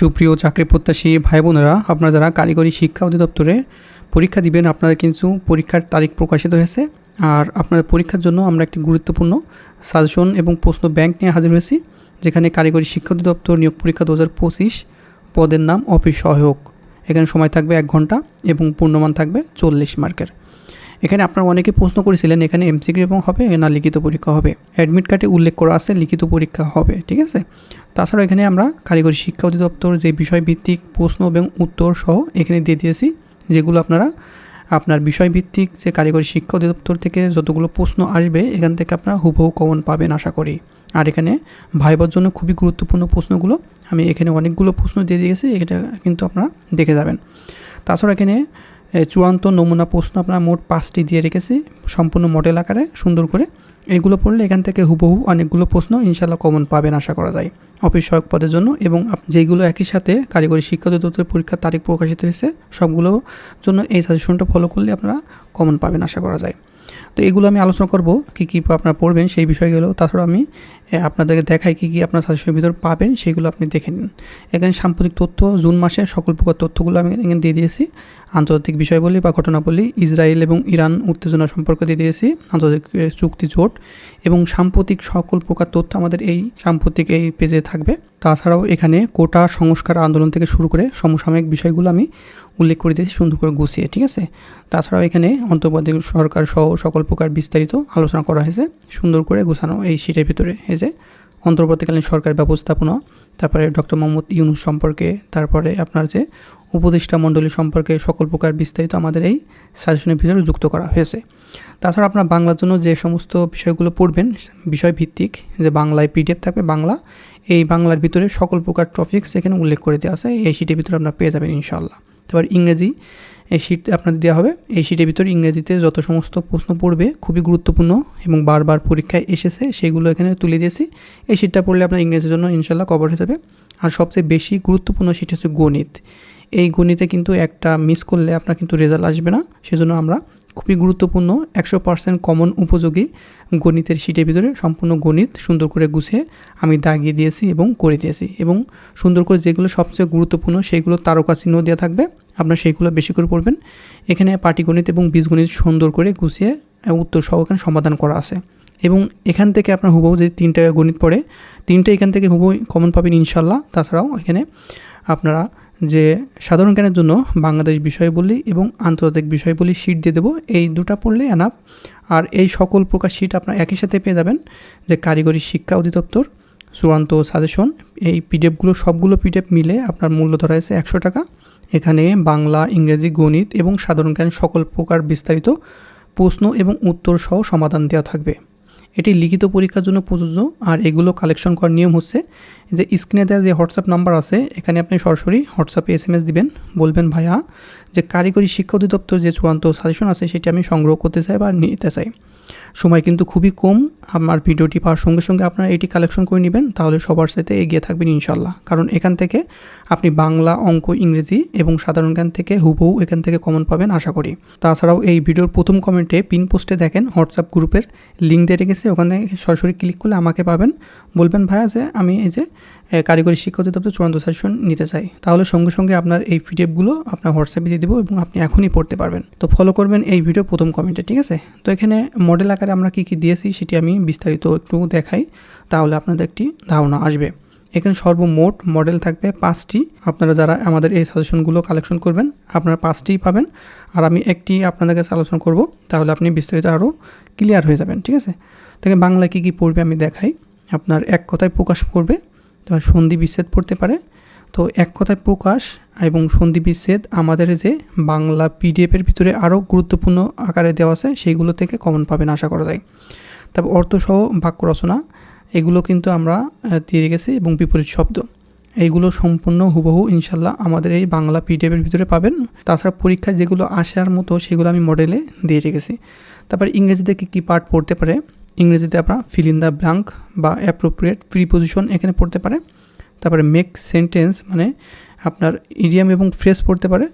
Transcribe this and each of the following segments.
সুপ্রিয় চাকরি প্রত্যাশী ভাই বোনেরা আপনারা যারা কারিগরি শিক্ষা অধিদপ্তরে পরীক্ষা দিবেন, আপনাদের কিন্তু পরীক্ষার তারিখ প্রকাশিত হয়েছে। আর আপনাদের পরীক্ষার জন্য আমরা একটি গুরুত্বপূর্ণ সাজেশন এবং প্রশ্ন ব্যাংক নিয়ে হাজির হয়েছি, যেখানে কারিগরি শিক্ষা অধিদপ্তর নিয়োগ পরীক্ষা দু হাজার পঁচিশ পদের নাম অফিস সহায়ক। এখানে সময় থাকবে এক ঘণ্টা এবং পূর্ণমান থাকবে চল্লিশ মার্কের। এখানে আপনারা অনেকে প্রশ্ন করেছিলেন, এখানে এমসিকিউ এবং হবে না লিখিত পরীক্ষা হবে? অ্যাডমিট কার্ডে উল্লেখ করা আছে, লিখিত পরীক্ষা হবে, ঠিক আছে? তাছাড়া এখানে আমরা কারিগরি শিক্ষা অধিদপ্তর, যে বিষয়ভিত্তিক প্রশ্ন এবং উত্তর সহ এখানে দিয়ে দিয়েছি, যেগুলো আপনারা, আপনার বিষয়ভিত্তিক যে কারিগরি শিক্ষা অধিদপ্তর থেকে যতগুলো প্রশ্ন আসবে, এখান থেকে আপনারা হুবহু কমন পাবেন আশা করি। আর এখানে ভাইবার জন্য খুবই গুরুত্বপূর্ণ প্রশ্নগুলো, আমি এখানে অনেকগুলো প্রশ্ন দিয়ে দিয়েছি, এটা কিন্তু আপনারা দেখে যাবেন। তাছাড়া এখানে চূড়ান্ত নমুনা প্রশ্ন আপনার মোট পাঁচটি দিয়ে রেখেছি, সম্পূর্ণ মডেল আকারে, সুন্দর করে। এগুলো পড়লে এখান থেকে হুবহু অনেকগুলো প্রশ্ন ইনশাল্লাহ কমন পাবেন আশা করা যায়। অফিস সহায়ক পদের জন্য এবং যেগুলো একই সাথে কারিগরি শিক্ষা দপ্তরের পরীক্ষার তারিখ প্রকাশিত হয়েছে, সবগুলোর জন্য এই সাজেশনটা ফলো করলে আপনারা কমন পাবেন আশা করা যায়। তো এগুলো আমি আলোচনা করব, কী কী আপনারা পড়বেন সেই বিষয়গুলো। তাছাড়া আমি আপনাদেরকে দেখাই কী কী আপনার সাজেশনের ভিতর পাবেন সেইগুলো আপনি দেখে নিন। এখানে সাম্প্রতিক তথ্য, জুন মাসে সকল প্রকার তথ্যগুলো আমি এখানে দিয়ে দিয়েছি। আন্তর্জাতিক বিষয়বলি বা ঘটনাবলী, ইসরায়েল এবং ইরান উত্তেজনা সম্পর্কে দিয়ে দিয়েছি, আন্তর্জাতিক চুক্তি জোট এবং সাম্প্রতিক সকল প্রকার তথ্য আমাদের এই সাম্প্রতিক এই পেজে থাকবে। তাছাড়াও এখানে কোটা সংস্কার আন্দোলন থেকে শুরু করে সমসাময়িক বিষয়গুলো আমি উল্লেখ করে দিয়েছি, সুন্দর করে গুছিয়ে, ঠিক আছে? তাছাড়াও এখানে অন্তর্বর্তী সরকার সহ সকল প্রকার বিস্তারিত আলোচনা করা হয়েছে, সুন্দর করে গুছানো এই শীটের ভিতরে। এই যে, অন্তর্বর্তীকালীন সরকার ব্যবস্থাপনা, তারপরে ডক্টর মোহাম্মদ ইউনুস সম্পর্কে, তারপরে আপনার যে উপদেষ্টা মণ্ডলী সম্পর্কে সকল প্রকার বিস্তারিত আমাদের এই সাজেশনের ভিতরে যুক্ত করা হয়েছে। তাছাড়া আপনার বাংলার জন্য যে সমস্ত বিষয়গুলো পড়বেন, বিষয় ভিত্তিক, যে বাংলায় পিডিএফ থাকবে, বাংলা, এই বাংলার ভিতরে সকল প্রকার টপিক্স এখানে উল্লেখ করে দেওয়া আছে, এই শীটের ভিতরে আপনারা পেয়ে যাবেন ইনশাল্লাহ তারপর ইংরেজি। এই শীট আপনাদের দেওয়া হবে। এই শীটের ভিতরে ইংরেজিতে যত সমস্ত প্রশ্ন পড়বে, খুবই গুরুত্বপূর্ণ এবং বারবার পরীক্ষায় এসেছে, সেগুলো এখানে তুলে দিয়েছি। এই শীটটা পড়লে আপনার ইংরেজির জন্য ইনশাল্লাহ কভার হয়ে যাবে। আর সবচেয়ে বেশি গুরুত্বপূর্ণ শীট হচ্ছে গণিত। এই গণিতে কিন্তু একটা মিস করলে আপনার কিন্তু রেজাল্ট আসবে না। সেজন্য আমরা খুবই গুরুত্বপূর্ণ, একশো পার্সেন্ট কমন উপযোগী গণিতের শীটের ভিতরে সম্পূর্ণ গণিত সুন্দর করে গুছিয়ে আমি দাগিয়ে দিয়েছি এবং করে দিয়েছি। এবং সুন্দর করে যেগুলো সবচেয়ে গুরুত্বপূর্ণ সেইগুলো তারকা চিহ্ন দেওয়া থাকবে। আপনার সেইগুলো বেশি করে পড়বেন। এখানে পাটিগণিত এবং বীজগণিত সুন্দর করে গুছিয়ে উত্তর সহ এখানে সমাধান করা আছে। এবং এখান থেকে আপনার হুবহু যদি তিনটা গণিত পড়ে, তিনটে এখান থেকে হুবহু কমন পাবেন ইনশাল্লাহ তাছাড়াও এখানে আপনারা যে সাধারণ জ্ঞানের জন্য বাংলাদেশ বিষয়বলী এবং আন্তর্জাতিক বিষয়বলী শিট দিয়ে দেবো। এই দুটা পড়লে এনাফ আর এই সকল প্রকার শিট আপনারা একই সাথে পেয়ে যাবেন, যে কারিগরি শিক্ষা অধিদপ্তর, চূড়ান্ত সাজেশন এই পিডিএফগুলো সবগুলো পিডিএফ মিলে আপনার মূল্য ধরা হয়েছে একশো টাকা। এখানে বাংলা, ইংরেজি, গণিত এবং সাধারণ জ্ঞান সকল প্রকার বিস্তারিত প্রশ্ন এবং উত্তর সহ সমাধান দেওয়া থাকবে। এটি লিখিত পরীক্ষার জন্য প্রযোজ্য। আর এগুলো কালেকশন করার নিয়ম হচ্ছে যে স্ক্রিনে দেওয়া যে হোয়াটসঅ্যাপ নাম্বার আছে, এখানে আপনি সরাসরি হোয়াটসঅ্যাপে এস এম এস দিবেন। বলবেন, ভাইয়া, যে কারিগরি শিক্ষা অধিদপ্তর যে চূড়ান্ত সাজেশন আছে, সেটি আমি সংগ্রহ করতে চাই বা নিতে চাই। সময় কিন্তু খুবই কম। আমার ভিডিওটি পাওয়ার সঙ্গে সঙ্গে আপনারা এটি কালেকশন করে নেবেন, তাহলে সবার সাথে এগিয়ে থাকবেন ইনশাল্লাহ কারণ এখান থেকে আপনি বাংলা, অঙ্ক, ইংরেজি এবং সাধারণ জ্ঞান থেকে হুবহু এখান থেকে কমন পাবেন, আশা করি। তাছাড়াও এই ভিডিওর প্রথম কমেন্টে পিন পোস্টে দেখেন হোয়াটসঅ্যাপ গ্রুপের লিঙ্ক দিয়ে রেখেছে, ওখানে সরাসরি ক্লিক করলে আমাকে পাবেন। বলবেন, ভাইয়া, যে আমি এই যে কারিগরি শিক্ষা অধিদপ্তর চূড়ান্ত সাজেশন নিতে চাই। তাহলে সঙ্গে সঙ্গে আপনার এই পিডিএফগুলো আপনার হোয়াটসঅ্যাপে দিয়ে দেবো এবং আপনি এখনই পড়তে পারবেন। তো ফলো করবেন এই ভিডিও প্রথম কমেন্টে ঠিক আছে? তো এখানে মডেল আকারে আমরা কী কী দিয়েছি সেটি আমি বিস্তারিত একটু দেখাই, তাহলে আপনাদের একটি ধারণা আসবে। এখানে সর্বমোট মডেল থাকবে পাঁচটি। আপনারা যারা আমাদের এই সাজেশনগুলো কালেকশন করবেন, আপনারা পাঁচটিই পাবেন। আর আমি একটি আপনাদের কাছে আলোচনা করব, তাহলে আপনি বিস্তারিত আরও ক্লিয়ার হয়ে যাবেন, ঠিক আছে? তাকে বাংলায় কী কী পড়বে আমি দেখাই। আপনার এক কথায় প্রকাশ করবে তোমার সন্ধি বিচ্ছেদ পড়তে পারে তো এক কথায় প্রকাশ এবং সন্ধি বিচ্ছেদ আমাদের যে বাংলা পিডিএফের ভিতরে আরও গুরুত্বপূর্ণ আকারে দেওয়া আছে, সেইগুলো থেকে কমন পাবেন আশা করা যায়। তারপর অর্থসহ বাক্য রচনা, এগুলো কিন্তু আমরা দিয়ে রেখেছি এবং বিপরীত শব্দ। এইগুলো সম্পূর্ণ হুবহু ইনশাল্লাহ আমাদের এই বাংলা পিডিএফের ভিতরে পাবেন। তাছাড়া পরীক্ষায় যেগুলো আসার মতো সেগুলো আমি মডেলে দিয়ে রেখেছি। তারপর ইংরেজিতে কী কী পার্ট পড়তে পারে? ইংরেজিতে আপনার ফিল ইন দ্য ব্ল্যাঙ্ক বা অ্যাপ্রোপ্রিয়েট প্রিপোজিশন এখানে পড়তে পারে। তারপরে মেক সেন্টেন্স মানে আপনার ইডিয়াম এবং ফ্রেস পড়তে পারে,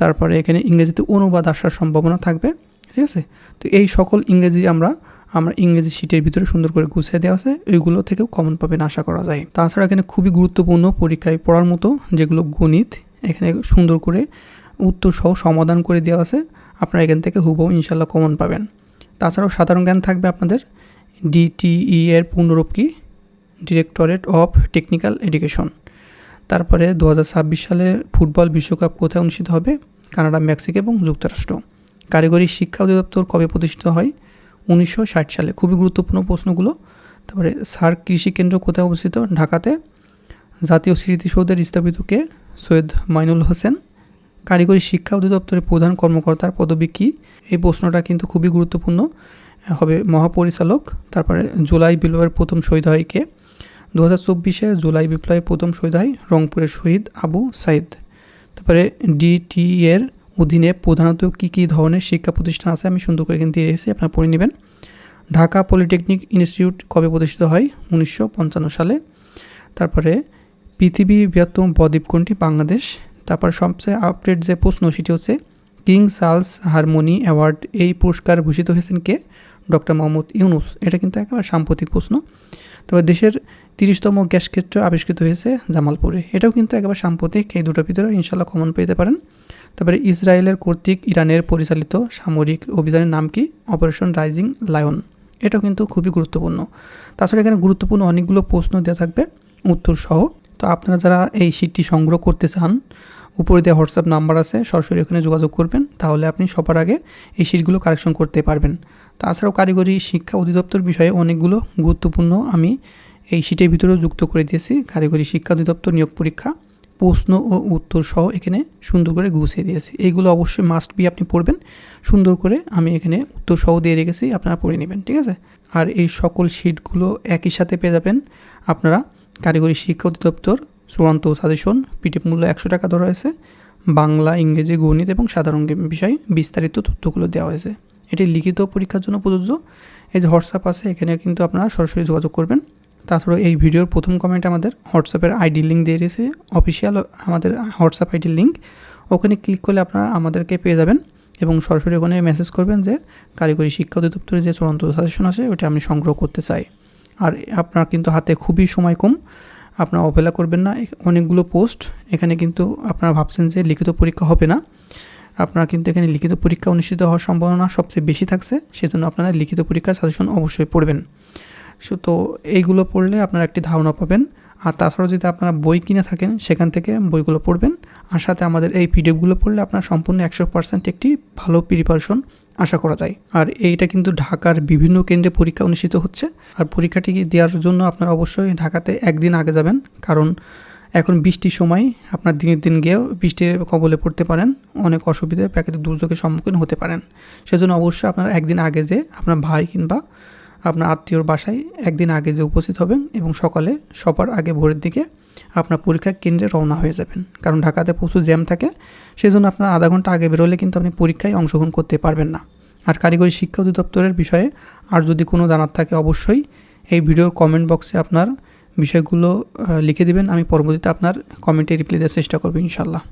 তারপরে এখানে ইংরেজিতে অনুবাদ আসার সম্ভাবনা থাকবে, ঠিক আছে? তো এই সকল ইংরেজি আমরা আমরা ইংরেজি শিটের ভিতরে সুন্দর করে গুছিয়ে দেওয়া আছে, ওইগুলো থেকেও কমন পাবেন আশা করা যায়। তাছাড়া এখানে খুবই গুরুত্বপূর্ণ পরীক্ষায় পড়ার মতো যেগুলো গণিত, এখানে সুন্দর করে উত্তর সহ সমাধান করে দেওয়া আছে, আপনারা এখান থেকে হুবহু ইনশাল্লাহ কমন পাবেন। তাছাড়াও সাধারণ জ্ঞান থাকবে আপনাদের ডিটিই এর পূর্ণরূপ কি? Directorate of technical education. তারপরে দু সালের ফুটবল বিশ্বকাপ কোথায় অনুষ্ঠিত হবে? কানাডা, মেক্সিকো এবং যুক্তরাষ্ট্র। কারিগরি শিক্ষা অধিদপ্তর কবে প্রতিষ্ঠিত হয়? উনিশশো ষাট সালে। খুবই গুরুত্বপূর্ণ প্রশ্নগুলো। তারপরে সার কৃষি কেন্দ্র কোথায় অবস্থিত? ঢাকাতে। জাতীয় স্মৃতিসৌধের স্থপিতকে সৈয়দ মাইনুল হোসেন। কারিগরি শিক্ষা অধিদপ্তরের প্রধান কর্মকর্তার পদবি কী? এই প্রশ্নটা কিন্তু খুবই গুরুত্বপূর্ণ। হবে মহাপরিচালক। তারপরে জুলাই বিপ্লবের প্রথম শহীদ হয় কে? দু হাজার চব্বিশে জুলাই বিপ্লবের প্রথম শহীদ হয় রংপুরের শহীদ আবু সাইদ। তারপরে ডিটি এর অধীনে প্রধানত কী কী ধরনের শিক্ষা প্রতিষ্ঠান আছে আমি সুন্দর করে কিন্তু রেখেছি আপনারা পড়ে নেবেন। ঢাকা পলিটেকনিক ইনস্টিটিউট কবে প্রতিষ্ঠিত হয়? উনিশশো পঞ্চান্ন সালে। তারপরে পৃথিবীর বৃহত্তম বদ্বীপ কোনটি? বাংলাদেশ। তারপর সবচেয়ে আপডেট যে প্রশ্ন, সেটি হচ্ছে কিং চার্লস হারমোনি অ্যাওয়ার্ড এই পুরস্কার ভূষিত হয়েছেন কে? ডক্টর মোহাম্মদ ইউনুস। এটা কিন্তু একেবারে সাম্প্রতিক প্রশ্ন। তবে দেশের তিরিশতম গ্যাস ক্ষেত্র আবিষ্কৃত হয়েছে জামালপুরে। এটাও কিন্তু একেবারে সাম্প্রতিক, এই দুটোর ভিতরে ইনশাল্লাহ কমন পেতে পারেন। তারপরে ইসরায়েলের কর্তৃক ইরানের পরিচালিত সামরিক অভিযানের নাম কি? অপারেশন রাইজিং লায়ন এটাও কিন্তু খুবই গুরুত্বপূর্ণ। তাছাড়া এখানে গুরুত্বপূর্ণ অনেকগুলো প্রশ্ন দেওয়া থাকবে, উত্তর সহ। তো আপনারা যারা এই শীটটি সংগ্রহ করতে চান, উপরে দেওয়া হোয়াটসঅ্যাপ নাম্বার আছে, সরাসরি ওখানে যোগাযোগ করবেন, তাহলে আপনি সবার আগে এই শীটগুলো কারেকশন করতে পারবেন। তাছাড়াও কারিগরি শিক্ষা অধিদপ্তর বিষয়ে অনেকগুলো গুরুত্বপূর্ণ আমি এই শীটের ভিতরেও যুক্ত করে দিয়েছি। কারিগরি শিক্ষা অধিদপ্তর নিয়োগ পরীক্ষা, প্রশ্ন ও উত্তর সহ এখানে সুন্দর করে গুছিয়ে দিয়েছি। এইগুলো অবশ্যই মাস্ট বি আপনি পড়বেন। সুন্দর করে আমি এখানে উত্তর সহ দিয়ে রেখেছি, আপনারা পড়ে নেবেন, ঠিক আছে? আর এই সকল শিটগুলো একই সাথে পেয়ে যাবেন। আপনারা কারিগরি শিক্ষা অধিদপ্তর চূড়ান্ত সাজেশন পিডিএফ মূল্য একশো টাকা ধরা হয়েছে, বাংলা, ইংরেজি, গণিত এবং সাধারণ বিষয়ে বিস্তারিত তথ্যগুলো দেওয়া হয়েছে। এটি লিখিত পরীক্ষার জন্য প্রযোজ্য। এই যে হোয়াটসঅ্যাপ আছে, এখানে কিন্তু আপনারা সরাসরি যোগাযোগ করবেন। তাছাড়াও এই ভিডিওর প্রথম কমেন্ট আমাদের হোয়াটসঅ্যাপের আইডি লিঙ্ক দিয়ে দিয়েছে। অফিসিয়াল আমাদের হোয়াটসঅ্যাপ আইডির লিঙ্ক ওখানে ক্লিক করলে আপনারা আমাদেরকে পেয়ে যাবেন এবং সরাসরি ওখানে মেসেজ করবেন যে, কারিগরি শিক্ষা অধিদপ্তরের যে চূড়ান্ত সাজেশন আছে ওটা আমি সংগ্রহ করতে চাই। আর আপনার কিন্তু হাতে খুবই সময় কম। আপনারা অবহেলা করবেন না। অনেকগুলো পোস্ট এখানে কিন্তু আপনারা ভাবছেন যে, লিখিত পরীক্ষা হবে না। আপনারা কিন্তু এখানে লিখিত পরীক্ষা অনুষ্ঠিত হওয়ার সম্ভাবনা সবচেয়ে বেশি থাকছে। সেজন্য আপনারা লিখিত পরীক্ষার সাজেশন অবশ্যই পড়বেন। সো তো এইগুলো পড়লে আপনারা একটি ধারণা পাবেন। আর তাছাড়াও যদি আপনারা বই কিনে থাকেন, সেখান থেকে বইগুলো পড়বেন। আর সাথে আমাদের এই পিডিএফগুলো পড়লে আপনার সম্পূর্ণ একশো পার্সেন্ট একটি ভালো প্রিপারেশন আশা করা যায়। আর এইটা কিন্তু ঢাকার বিভিন্ন কেন্দ্রে পরীক্ষা অনুষ্ঠিত হচ্ছে। আর পরীক্ষাটি দেওয়ার জন্য আপনারা অবশ্যই ঢাকাতে একদিন আগে যাবেন। কারণ এখন বৃষ্টির সময় আপনার দিনের দিন গিয়েও বৃষ্টির কবলে পড়তে পারেন। অনেক অসুবিধায় প্রাকৃতিক দুর্যোগের সম্মুখীন হতে পারেন। সেজন্য অবশ্যই আপনারা একদিন আগে যে আপনার ভাই কিংবা আপনার আত্মীয়র বাসায় একদিন আগে যে উপস্থিত হবেন এবং সকালে সবার আগে ভোরের দিকে আপনার পরীক্ষা কেন্দ্রে রওনা হয়ে যাবেন। কারণ ঢাকাতে প্রচুর জ্যাম থাকে সেই জন্য আপনার আধা ঘণ্টা আগে বেরোলে কিন্তু আপনি পরীক্ষায় অংশগ্রহণ করতে পারবেন না। আর কারিগরি শিক্ষা অধিদপ্তরের বিষয়ে আর যদি কোনো জানার থাকে অবশ্যই এই ভিডিওর কমেন্ট বক্সে আপনার বিষয়গুলো লিখে দিবেন। আমি পরবর্তীতে আপনার কমেন্টে রিপ্লাই দেওয়ার চেষ্টা করব ইনশাল্লাহ